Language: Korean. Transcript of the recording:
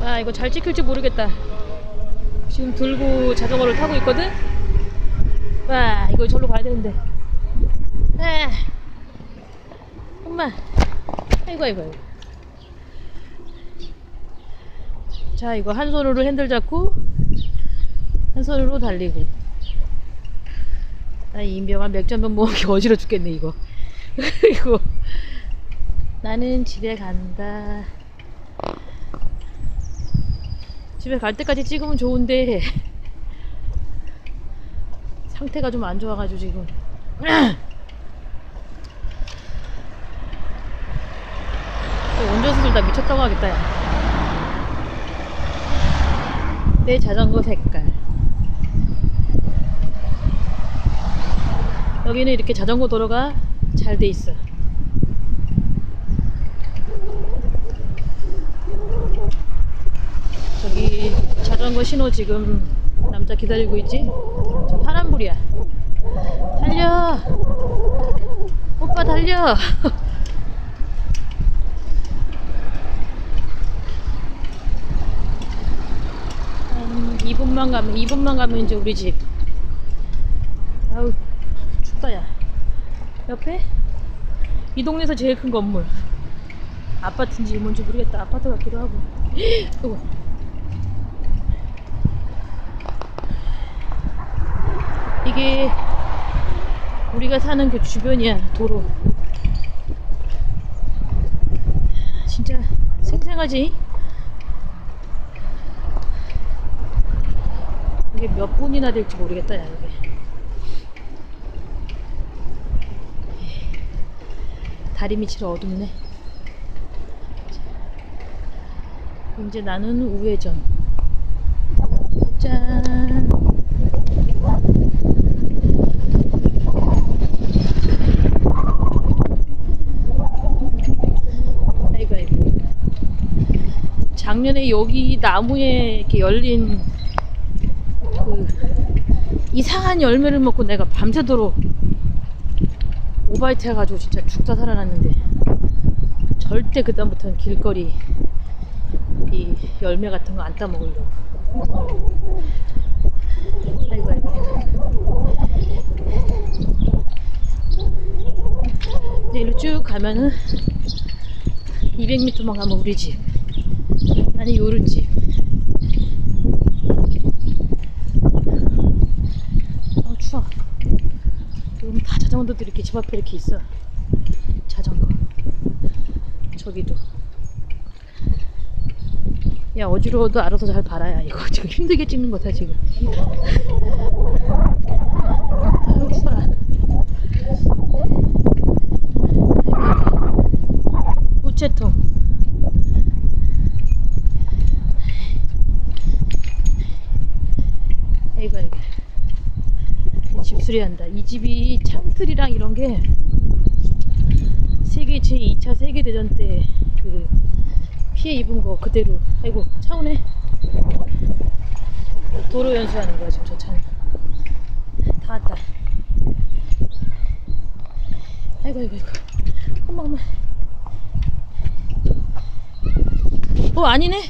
아 이거 잘 찍힐지 모르겠다. 지금 들고 자전거를 타고 있거든? 와 이거 절로 가야 되는데. 아 엄마. 아이고 아이고 아이고. 자 이거 한 손으로 핸들 잡고 한 손으로 달리고. 아 인병아 맥주 한병 먹기 어지러 죽겠네 이거. 이거 나는 집에 간다 집에 갈 때까지 찍으면 좋은데. 상태가 좀 안 좋아가지고 지금. 운전수들 다 미쳤다고 하겠다 야. 내 자전거 색깔. 여기는 이렇게 자전거 도로가 잘 돼 있어 저기 자전거 신호 지금 남자 기다리고 있지? 저 파란불이야. 달려! 오빠 달려! 한 2분만 가면, 2분만 가면 이제 우리 집. 아우, 춥다, 야. 옆에? 이 동네에서 제일 큰 건물. 아파트인지 뭔지 모르겠다. 아파트 같기도 하고. 이게 우리가 사는 그 주변이야 도로. 진짜 생생하지? 이게 몇 분이나 될지 모르겠다 야 이게. 다리 밑이 어둡네. 이제 나는 우회전. 짠 아이고 아이고 작년에 여기 나무에 이렇게 열린 그 이상한 열매를 먹고 내가 밤새도록 오바이트 해가지고 진짜 죽다 살아났는데 절대 그다음부터는 길거리 이 열매 같은 거 안 따먹으려고. 아이고 아이고. 이제 이리로 쭉 가면은 200m만 가면 우리 집 아니 요른 집 어, 추워. 여기 다 자전거들이 이렇게 집 앞에 이렇게 있어. 자전거. 저기도. 야 어지러워도 알아서 잘 봐라야. 이거 지금 힘들게 찍는 거다 지금. 아유 추워라 우체통 아이고 아이고 이 집수리 한다. 이 집이 창틀이랑 이런 게 세계 제2차 세계대전 때 그 피해 입은 거 그대로. 아이고 차 오네. 도로 연수하는 거야 지금 저 차는. 다 왔다. 아이고 아이고 아이고. 엄마 엄마 어 아니네